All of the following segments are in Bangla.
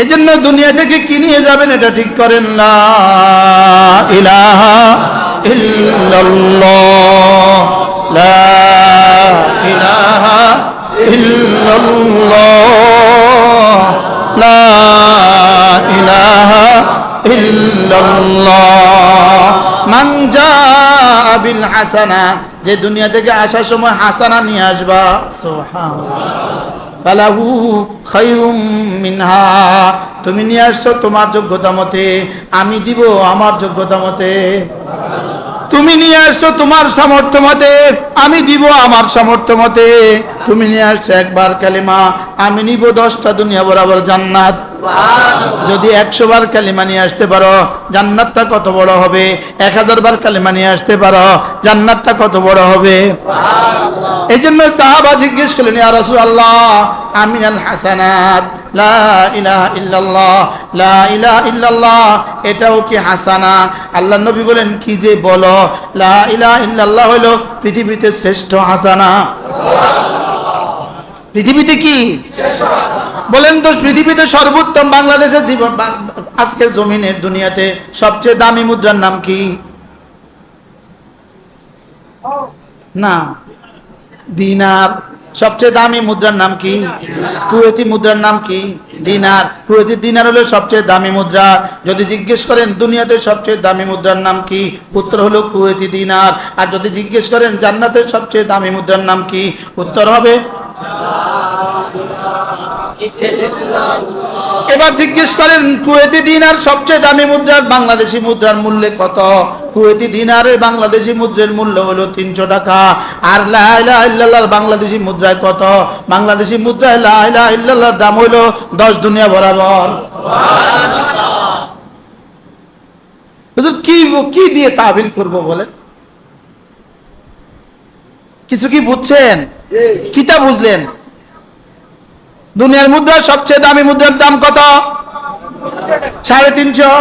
এই জন্য দুনিয়া থেকে কি নিয়ে যাবেন এটা ঠিক করেন ইলাহা লা লা ইলাহা বিল হাসানা। যে দুনিয়া থেকে আসার সময় হাসানা নিয়ে আসবা। সুবহানাল্লাহ। ফালাহু খায়রুম মিনহা। তুমি নিয়ে আসছো তোমার যোগ্যতা মতে আমি দিব আমার যোগ্যতা মতে। তুমি নিয়ে আসছো তোমার সামর্থ্য মতে আমি দিব আমার সামর্থ্য মতে। তুমি নিয়ে আসছো একবার কালিমা আমি নিব দশটা দুনিয়া বরাবর জান্নাত। যদি একশো বার কালিমা নিয়ে আসতে পারো জান্নাতটা কত বড় হবে? এক হাজার বার কালিমা নিয়ে আসতে পারো জান্নাতটা কত বড় হবে? এই জন্য সাহাবা জিজ্ঞেস করলেন ইয়া রাসূলুল্লাহ আমিন আল হাসানাত। লা ইলাহা ইল্লাল্লাহ, লা ইলাহা ইল্লাল্লাহ, এটাও কি হাসানা? আল্লাহ নবী বলেন, কি যে বলো, লা ইলাহা ইল্লাল্লাহ হলো পৃথিবীতে শ্রেষ্ঠ হাসানা। পৃথিবীতে কি? বলেন তো, পৃথিবীতে সর্বোত্তম বাংলাদেশের জীবন আজকের জমিনের দুনিয়াতে সবচেয়ে দামি মুদ্রার নাম কি? না, দিনার। সবচেয়ে দামি মুদ্রার নাম কি? কুয়েতি মুদ্রার নাম কি? দিনার। কুয়েতি দিনার হলো সবচেয়ে দামি মুদ্রা। যদি জিজ্ঞেস করেন দুনিয়াতে সবচেয়ে দামি মুদ্রার নাম কি, উত্তর হলো কুয়েতি দিনার। আর যদি জিজ্ঞেস করেন জান্নাতের সবচেয়ে দামি মুদ্রার নাম কি, উত্তর হবে? এবার জিজ্ঞেস করেন কুয়েতি দিনার সবচেয়ে দামি মুদ্রার বাংলাদেশি মুদ্রার মূল্য কত? কুয়েতি দিনারের বাংলাদেশি মুদ্রার মূল্য হলো তিনশো টাকা। আর লাইলা ইল্লাল্লাহর বাংলাদেশি মুদ্রায় কত? বাংলাদেশি মুদ্রায় লাইলা দাম হলো দশ দুনিয়া বরাবর। কি কি দিয়ে তাবিল করব বলে কিছু কি বুঝছেন? কিটা বুঝলেন? দুনিয়ার মুদ্রার সবচেয়ে দামি মুদ্রার দাম কত? সাড়ে তিনশো।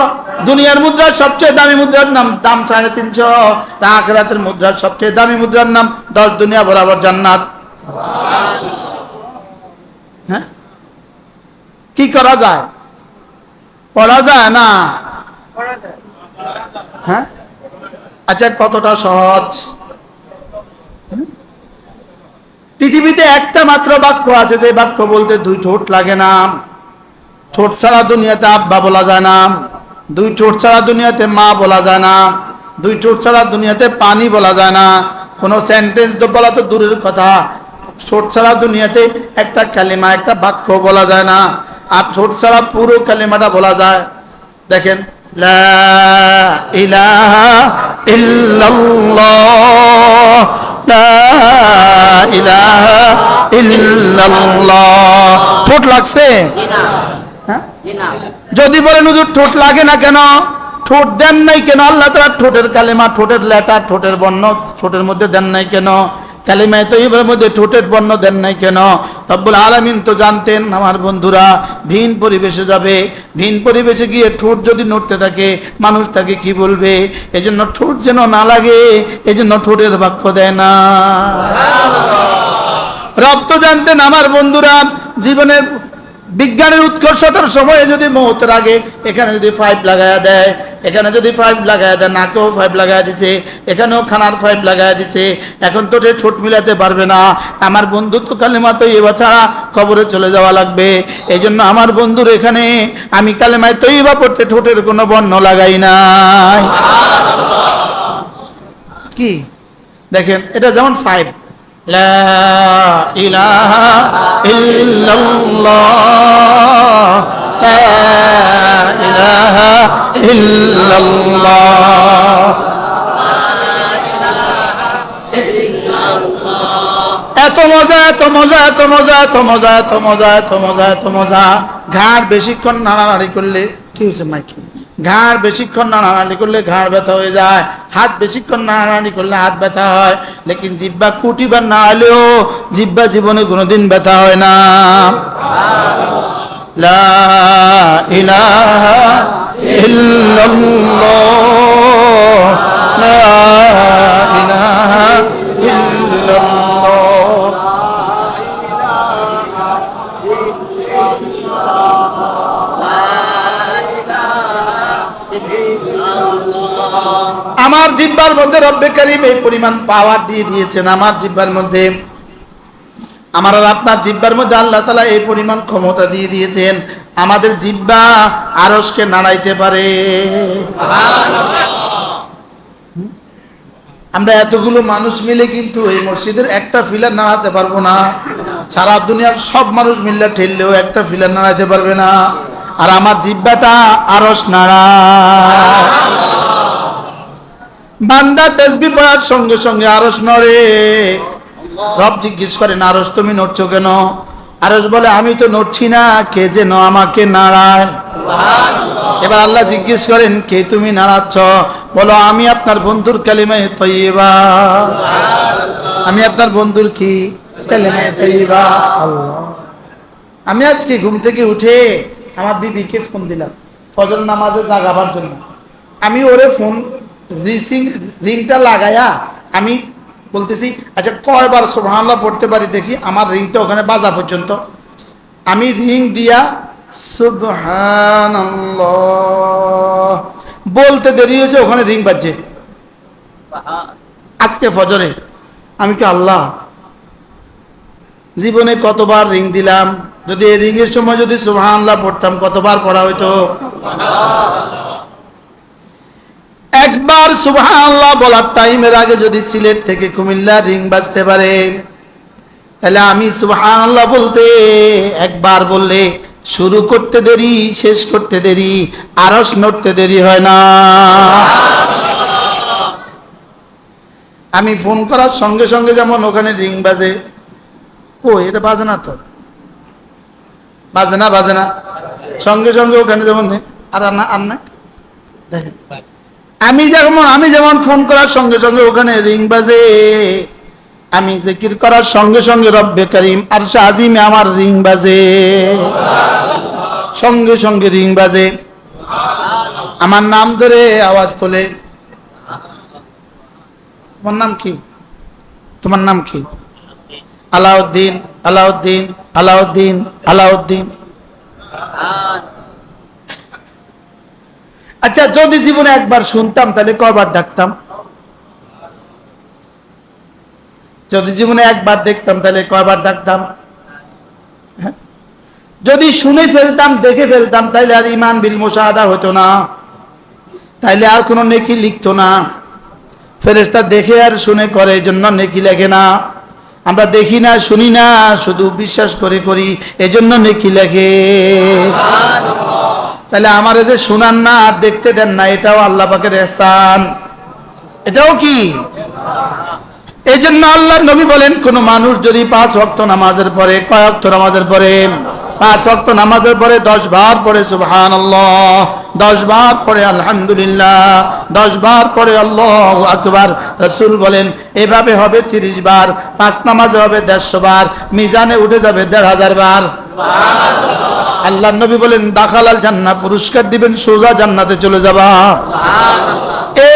দুনিয়ার মুদ্রার সবচেয়ে দামি মুদ্রার নাম দাম সাড়ে তিনশো। আখরাতের মুদ্রার সবচেয়ে দামি মুদ্রার নাম দশ দুনিয়া বরাবর জান্নাত। হ্যাঁ? কি করা যায়? পড়া যায় না? হ্যাঁ? আচ্ছা কতটা সহজ? পৃথিবীতে একটা মাত্র বাক্য আছে, যে বাক্য বলতে দুই ঠোঁট লাগে না। ঠোঁট ছাড়া দুনিয়াতে আব্বা বলা যায় না। দুই ঠোঁট ছাড়া দুনিয়াতে মা বলা যায় না। দুই ঠোঁট ছাড়া দুনিয়াতে পানি বলা যায় না। কোনো সেন্টেন্স বলা তো দূরের কথা। ঠোঁট ছাড়া দুনিয়াতে একটা কালিমা, একটা বাক্য বলা যায় না। আর ঠোঁট ছাড়া পুরো কালিমাটা বলা যায়। দেখেন ইলাহা লা ইলাহা ইল্লাল্লাহ। ঠোঁট লাগছে? হ্যাঁ? যদি বলেন হুজুর ঠোঁট লাগে না কেন? ঠোঁট দেন নাই কেন? আল্লাহ তাআলা ঠোঁটের কালেমা, ঠোঁটের লেটা ঠোঁটের বর্ণ, ঠোঁটের মধ্যে দেন নাই কেন? কালিমায় তৈবের মধ্যে ঠোঁটের বর্ণ দেন নাই কেন? রব্বুল আলামিন তো জানতেন, আমার বন্ধুরা, ভিন পরিবেশে যাবে, ভিন পরিবেশে গিয়ে ঠোঁট যদি নড়তে থাকে, মানুষ তাকে কি বলবে? এজন্য ঠোঁট যেন না লাগে, এজন্য ঠোঁটের বাক্য দেয় না। রব তো জানতেন আমার বন্ধুরা, জীবনের বিজ্ঞানের উৎকর্ষতার সময়ে যদি মৌতের আগে এখানে যদি পাইপ লাগায়া দেয়, এখানে যদি পাইপ লাগায়া দেয়, নাকেও পাইপ লাগায়া দিছে, এখানেও খানার পাইপ লাগায়া দিছে, এখন তো সে ছোট মিলাতে পারবে না। আমার বন্ধু তো কালেমা তো এবার ছাড়া কবরে চলে যাওয়া লাগবে। এই জন্য আমার বন্ধুর এখানে আমি কালেমায় তৈবা পড়তে ঠোঁটের কোনো বর্ণ লাগাই নাই। কি? দেখেন, এটা যেমন ফাইভ لا إله إلا الله لا إله إلا الله এত মজা এত মজা এত মজা এত মজা এত মজা এত মজা এত মজা ঘাড় বেশিক্ষণ নাড়ানাড়ি করলে কি হয়েছে মাইক ঘাড় বেশিক্ষণ নাড়ানাড়ি করলে ঘাড় ব্যথা হয়ে যায়, হাত বেশিক্ষণ নাড়ানাড়ি করলে হাত ব্যথা হয়, লেকিন জিব্বা কুটিবার না হলেও জিব্বা জীবনে কোনোদিন ব্যথা হয় না। লা আমার জিব্বার মধ্যে রব্বে কারিম এই পরিমাণ পাওয়ার দিয়ে দিয়েছেন, আমার জিব্বার মধ্যে। আমার আর আপনার জিব্বার মধ্যে আল্লাহ তালা এই পরিমাণ ক্ষমতা দিয়ে দিয়েছেন, আমাদের জিব্বা আরসকে নাড়াইতে পারে। আমরা এতগুলো মানুষ মিলে কিন্তু এই মসজিদের একটা ফিলার নাড়াতে পারব না। সারা দুনিয়ার সব মানুষ মিললে ঠেললেও একটা ফিলার নাড়াতে পারবে না। আর আমার জিব্বাটা আরস নাড়া। বান্দা তেসবি পড়ার সঙ্গে সঙ্গে আরস নড়ে। রব জিজ্ঞেস করেন আরস তুমি নড়ছো কেন? আরস বলে আমি তো নড়ছি না কে যেন আমাকে নাড়ায়? এবার আল্লাহ জিজ্ঞেস করেন কে তুমি নাড়াচ্ছ? বলো আমি আপনার বন্ধুর কালিমায় তৈবা আমি আপনার বন্ধুর কি কালিমায় তৈবা আমি আজকে ঘুম থেকে উঠে আমার বিবিকে ফোন দিলাম ফজর নামাজে জাগাবার জন্য। আমি ওরে ফোন রিসিং রিংটা লাগায়া আমি বলতেছি আচ্ছা কয়বার সুবহানাল্লাহ পড়তে পারি দেখি আমার রিংটা ওখানে বাজা পর্যন্ত। আমি রিং দিয়া সুবহানাল্লাহ। বলতে দেরি হয়েছে ওখানে রিং বাজছে। আজকে ফজরে আমি কি আল্লাহ? জীবনে কতবার রিং দিলাম? যদি এই রিংয়ের সময় যদি সুবহানাল্লাহ পড়তাম কতবার পড়া হইতো? একবার সুবহানাল্লাহ বলার টাইমের আগে যদি সিলেট থেকে কুমিল্লা রিং বাজতে পারে, তাহলে আমি সুবহানাল্লাহ বলতে একবার বললে শুরু করতে দেরি, শেষ করতে দেরি, আরস নড়তে দেরি হয় না। আমি ফোন করার সঙ্গে সঙ্গে যেমন ওখানে রিং বাজে, ও, এটা বাজে না তো? বাজে না বাজে না। সঙ্গে সঙ্গে ওখানে যেমন আর না আর না? দেখেন। আমি যেমন আমি যেমন ফোন করার সঙ্গে সঙ্গে ওখানে রিং বাজে। আমি জিকির করার সঙ্গে সঙ্গে রব্বে করিম আর আজিমে আমার রিং বাজে। সঙ্গে সঙ্গে রিং বাজে। আমার নাম ধরে আওয়াজ তোলে। তোমার নাম কি? তোমার নাম কি? আলাউদ্দিন আলাউদ্দিন আলাউদ্দিন আলাউদ্দিন। আচ্ছা যদি জীবনে একবার শুনতাম, তাহলে কবার ডাকতাম? যদি জীবনে একবার দেখতাম, তাহলে কবার ডাকতাম? হ্যাঁ? যদি শুনে ফেলতাম, দেখে ফেলতাম, তাহলে আর ইমান বিল মোশাহাদা হতো না। তাইলে আর কোনো নেকি লিখতো না। ফেরেস্তা দেখে আর শুনে করে, এই জন্য নেকি লেখে না। আমরা দেখি না, শুনি না, শুধু বিশ্বাস করে করি, এজন্য নেকি লেখে। তাহলে আমার যে শুনান না, আর দেখতে দেন না, এটাও আল্লাহ পাকের এহসান। এটাও কি? এই জন্য আল্লাহ নবী বলেন, কোন মানুষ যদি পাঁচ ওয়াক্ত নামাজের পরে, কয় ওয়াক্ত নামাজের পরে, পাঁচ ওয়াক্ত নামাজের পরে দশ বার পরে সুবহান আল্লাহ দশ বার পরে আলহামদুলিল্লাহ, দশ বার পরে আল্লাহ আকবার। রসুল বলেন, এভাবে হবে তিরিশ বার, পাঁচ নামাজে হবে দেড়শো বার, মিজানে উঠে যাবে দেড় হাজার বার। আল্লাহ নবী বলেন দাখালাল জান্না পুরস্কার দিবেন সোজা জান্নাতে চলে যাবা।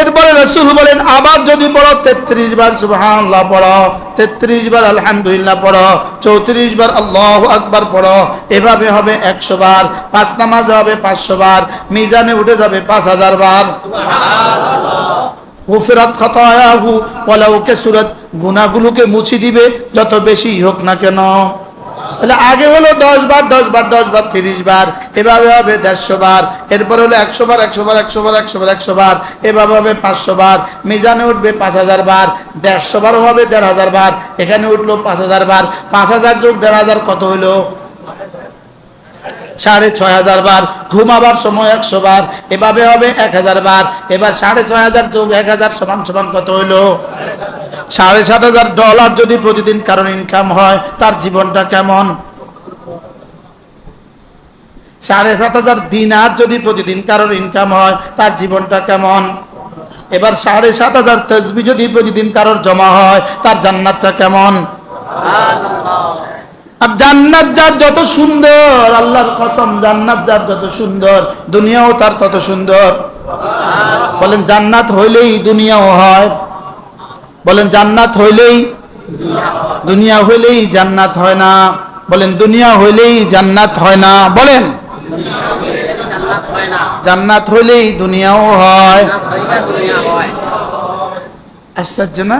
এরপরে রসুল বলেন আবার যদি পড়ো তেত্রিশ বার সুবহানাল্লাহ পড়ো তেত্রিশ বার আলহামদুলিল্লাহ পড়ো চৌত্রিশ বার আল্লাহ আকবার পড়ো। এভাবে হবে একশো বার পাঁচ নামাজে হবে পাঁচশো বার মিজানে উঠে যাবে পাঁচ হাজার বার। গুফিরাত খাতায়াহু ওয়ালাউ কাসুরাত গুনাহগুলোকে মুছি দিবে যত বেশি হোক না কেন। তাহলে আগে হলো দশ বার দশ বার দশ বার, তিরিশ বার, এভাবে হবে দেড়শো বার, এরপর হলো একশো বার একশো বার একশো বার একশো বার একশো বার, এভাবে হবে পাঁচশো বার, মিজানে উঠবে পাঁচ হাজার বার, দেড়শো বারও হবে দেড় হাজার বার, এখানে উঠল পাঁচ হাজার বার, পাঁচ হাজার যোগ দেড় হাজার কত হইল সাড়ে ছয় হাজার বার, ঘুমাবার সময় একশো বার, এভাবে হবে এক হাজার বার। এবার সাড়ে ছয় হাজার যোগ এক হাজার সমান সমান কত হইল? সাড়ে সাত হাজার ডলার যদি প্রতিদিন কারণ ইনকাম হয়, তার জীবনটা কেমন? সাড়ে সাত হাজার দিনার যদি প্রতিদিন কারোর ইনকাম হয়, তার জীবনটা কেমন? এবার সাড়ে সাত হাজার তসবি যদি প্রতিদিন কারোর জমা হয়, তার জান্নাতটা কেমন? আর জান্নাত যার যত সুন্দর আল্লাহর কসম জান্নাত যার যত সুন্দর দুনিয়াও তার তত সুন্দর। বলেন জান্নাত হইলেই দুনিয়াও হয়। বলেন জান্নাত হইলেই দুনিয়া হইলেই জান্নাত হয় না। বলেন দুনিয়া হইলেই জান্নাত হয় না। বলেন জান্নাত হইলেই দুনিয়াও হয়। আশ্চর্য না?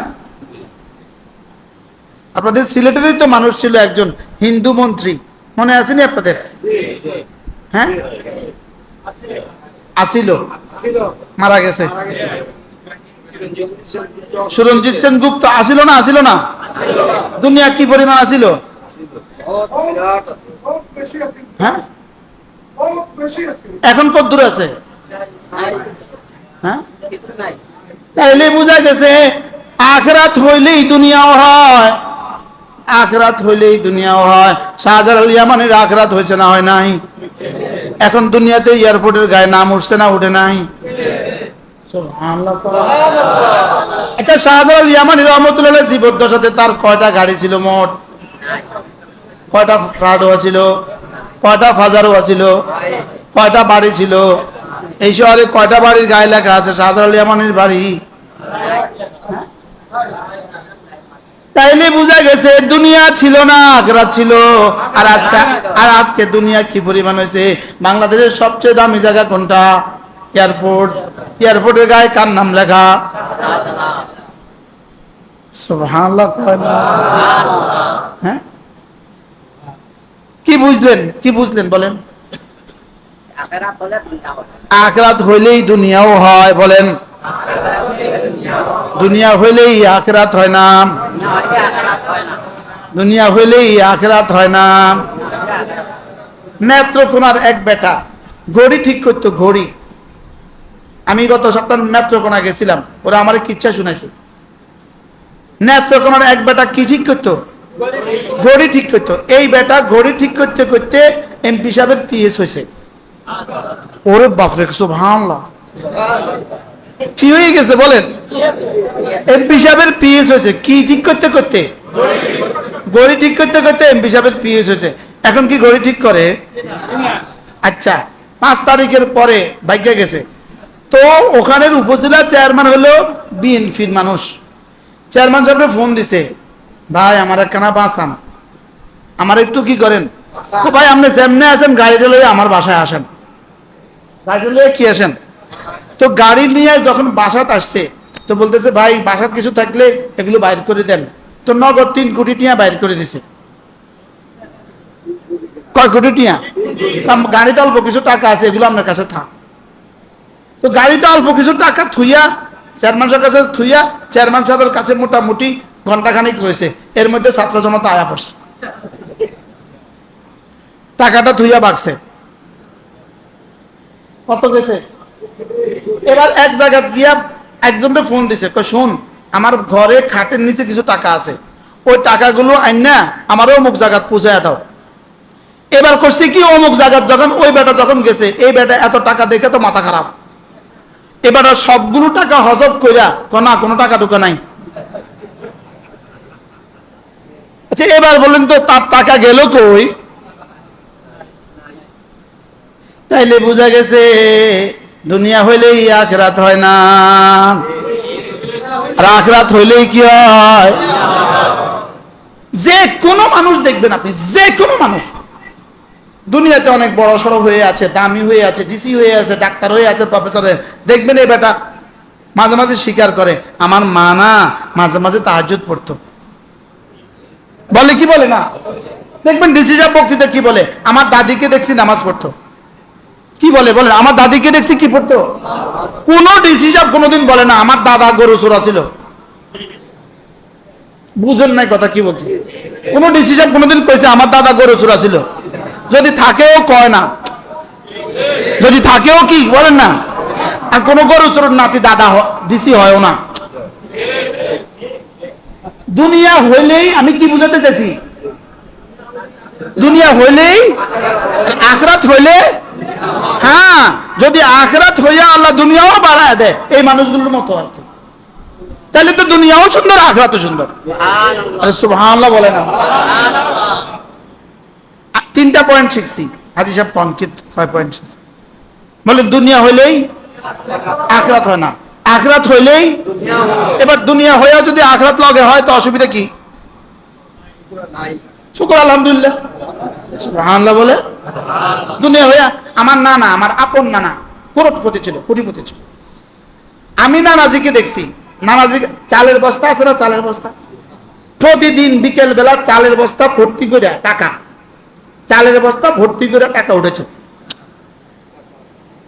আপনাদের সিলেটেরই তো মানুষ ছিল একজন হিন্দু মন্ত্রী। মনে আসেনি আপনাদের? হ্যাঁ? আসিল। মারা গেছে। সুরঞ্জিত সেন গুপ্ত আসিল না? আসিল না? দুনিয়া কি পরিমাণ আসিল? হ্যাঁ? এখন কত দূর আছে? হ্যাঁ? তাইলে বোঝা গেছে, আখরাত হইলেই দুনিয়াও হয়। আখরাত হইলেই দুনিয়াও হয়। শাহজালাল ইয়ামানের আখরাত হয়েছে না হয় নাই? এখন দুনিয়াতে এয়ারপোর্টের গায়ে নাম উঠছে না উঠে নাই? আচ্ছা শাহজালাল ইয়ামানি রহমতুল্লাহ জীবদ্দশাতে তার কয়টা গাড়ি ছিল মোট? কয়টা ফ্রাডও ছিল কয়টা ফাজারও ছিল কয়টা বাড়ি ছিল? এই শহরে কয়টা বাড়ির গায়ে লেখা আছে? শাহজালাল ইয়ামানির বাড়ি? তাইলে বোঝা গেছে দুনিয়া ছিল না আগ্রা ছিল। আর আজকে আর আজকে দুনিয়া কি পরিমাণ হয়েছে? বাংলাদেশের সবচেয়ে দামি জায়গা কোনটা? এয়ারপোর্ট। এয়ারপোর্টের গায়ে কার নাম লেখা? হ্যাঁ? কি বুঝলেন? কি বুঝলেন বলেন? আখরাত হইলেই দুনিয়াও হয় বলেন। দুনিয়া হইলেই আখরাত হয় না। দুনিয়া হইলেই আখেরাত হয় না। নেত্রকোনার এক বেটা, ঘড়ি ঠিক করতো, ঘড়ি। আমি গত সপ্তাহ নেত্রকোনা গেছিলাম, ওরা আমার কিচ্ছা শুনাইছে। নেত্রকোনার এক বেটা কি ঠিক করতো? ঘড়ি ঠিক করতো। এই বেটা ঘড়ি ঠিক করতে করতে এমপি সাহেবের পিএস হয়েছে ওরে বাপরে, সুবহানাল্লাহ। কি হয়ে গেছে বলেন? এমপি সাহেবের পিএস হয়েছে। কি ঠিক করতে করতে? ঘড়ি ঠিক করতে করতে এমপি সাহেবের পিএস হয়েছে। এখন কি ঘড়ি ঠিক করে? আচ্ছা পাঁচ তারিখের পরে ভাগ্যে গেছে। তো ওখানের উপজেলা চেয়ারম্যান হলো বিএনপির মানুষ। চেয়ারম্যান সাহেবকে ফোন দিছে, ভাই, আমার একখানা বাঁচান আমার একটু কি করেন? তো ভাই, আপনি যেমনে আসেন, গাড়িটা লয়ে আমার বাসায় আসেন। গাড়িটা লয়ে কি আসেন? তো গাড়ি নিয়ে যখন বাসাত আসছে, তো বলতেছে, ভাই, বাসাত কিছু থাকলে এগুলো বাইর করে দেন। তো নগদ তিন কোটি টিয়া বাইর করে দিছে কয় কোটি টিয়া? গাড়িতে অল্প কিছু টাকা আছে, এগুলো আপনার কাছে থাক। তো গাড়িতে অল্প কিছু টাকা থুইয়া, চেয়ারম্যান সাহেবের কাছে থুইয়া, চেয়ারম্যান সাহেবের কাছে মোটামুটি ঘন্টাখানিক রয়েছে। এর মধ্যে ছাত্র জনতা আয়া পড়ছে। টাকাটা থুইয়া বাগছে। কত গেছে? এবার এক জায়গায় গিয়া একজনকে ফোন দিছে শুন, আমার ঘরে খাটের নিচে কিছু টাকা আছে। ওই টাকাগুলো আইন না আমারও অমুক জায়গাত পৌঁছায় দাও। এবার করছে কি, অমুক জায়গাত যখন, ওই বেটা যখন গেছে, এই বেটা, এত টাকা দেখে তো মাথা খারাপ। এবার সবগুলো টাকা হজব কইরা না, কোনো টাকা টুকা নাই। আচ্ছা এবার বললেন তো, তার টাকা গেল কই? তাইলে বোঝা গেছে দুনিয়া হইলেই আখরাত হয় না। আর আখরাত হইলেই কি হয়? যে কোনো মানুষ দেখবেন আপনি, যে কোনো মানুষ। দুনিয়াতে অনেক বড় সড়ো হয়ে আছে, দামি হয়ে আছে ডিসি হয়ে আছে, ডাক্তার হয়ে আছে প্রফেসর হয়ে দেখবেন এই বেটা মাঝে মাঝে স্বীকার করে, আমার মা না, মাঝে মাঝে তাহাজুদ পড়তো। বলে কি বলে না? দেখবেন ডিসি সাহেব বক্তৃতা কি বলে? আমার দাদিকে দেখছি নামাজ পড়তো। কি বলে? বলে আমার দাদিকে দেখছি কি পড়তো? কোন ডিসি সাহেব কোনোদিন বলে না, আমার দাদা গরু চোরা ছিল। বুঝেন নাই কথা কি বলছি। কোন ডিসি সাহেব কোনোদিন কইছে, আমার দাদা গরু চোরা ছিল। যদি থাকেও কয় না। যদি থাকেও কি, বলেন না। আর কোন গরু চোরের নাতি দাদা ডিসি হয়ও না। দুনিয়া হইলেই আমি কি বুঝাতে চাইছি? দুনিয়া হইলেই, আখরাত হইলে হ্যাঁ যদি আখরাত হইয়া আল্লাহ দুনিয়াও বাড়ায় দেয় এই মানুষগুলোর মতো আর কি। তাহলে তো দুনিয়াও সুন্দর আখরাতও সুন্দর। আরে সুবহানাল্লাহ বলে না। তিনটা পয়েন্ট শিখছি। হাজি সাহেব কন কি? ছয় পয়েন্ট শিখছি? বলে দুনিয়া হইলেই আখরাত হয় না। আখরাত হইলেই এবার দুনিয়া হইয়া যদি আখরাত লগে হয় তো অসুবিধা কি? শুক্র আলহামদুলিল্লাহ। সুবহানাল্লাহ বলে। দুনিয়া হইয়া আমার নানা, আমার আপন নানা কোটিপতি ছিল কোটিপতি ছিল। আমি নানাজিকে দেখছি। নামাজি চালের বস্তা আছে না চালের বস্তা? প্রতিদিন বিকেল বেলা চালের বস্তা ভর্তি করে টাকা। চালের বস্তা ভর্তি করে টাকা উঠেছে।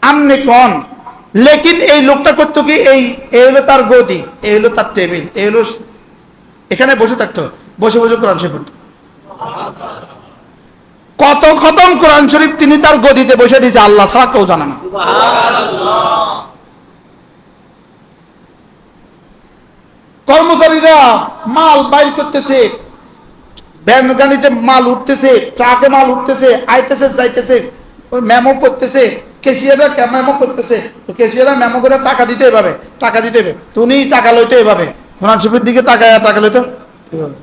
আমনে কন, লেকিন এই লোকটা করতো কি? এই এই হলো তার গদি এই হলো তার টেবিল এই হলো এখানে বসে থাকতো বসে বসে কোরআন শরীফ পড়তো কত খতম কোরআন শরীফ তিনি তার গদিতে বসে দিয়েছে, আল্লাহ ছাড়া কেউ জানে না। কর্মচারীরা মাল বাইর করতেছে, ভ্যান গাড়িতে মাল উঠতেছে, ট্রাকে মাল উঠতেছে, আইতেছে, যাইতেছে, ওই মেমো করতেছে কেশিয়ারা মেমো করতেছে, তো কেশিয়ারা মেমো করে টাকা দিতে এভাবে টাকা দিতে হবে, তো উনি টাকা লইতে এভাবে কোরআন শরীফের দিকে টাকা টাকা লইতে এভাবে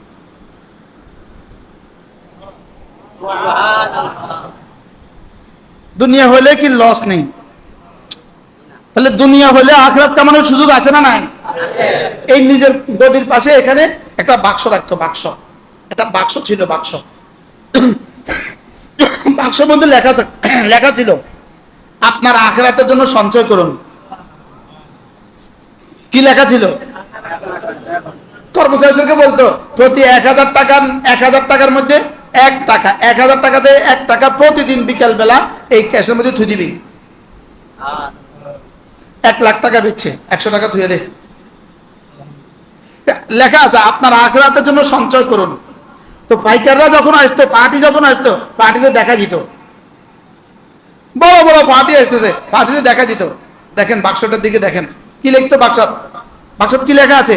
দুনিয়া হলে কি লস নেই? তাহলে দুনিয়া হলে আখরাত কামানোর সুযোগ আছে না নাই? এই নিজের গদির পাশে এখানে একটা বাক্স রাখতো বাক্স। একটা বাক্স ছিল বাক্স। বাক্সের মধ্যে লেখা লেখা ছিল আপনার আখরাতের জন্য সঞ্চয় করুন। কি লেখা ছিল? কর্মচারীদেরকে বলতো প্রতি এক হাজার টাকা এক হাজার টাকার মধ্যে এক টাকা, এক হাজার টাকাতে এক টাকা প্রতিদিন বিকাল বেলা এই ক্যাশের মধ্যে থুই দিবি। এক লাখ টাকা বেচছে, একশো টাকা থুয়ে দে। লেখা আছে, আপনার আখরাতের জন্য সঞ্চয় করুন। তো পাইকাররা যখন আসতো, পার্টি যখন আসতো, পার্টিতে দেখা যেত। বড় বড় পার্টি আসতেছে, পার্টিতে দেখা যেত। দেখেন, বাক্সটার দিকে দেখেন। কি লিখতো বাক্সাত? বাক্সাত কি লেখা আছে?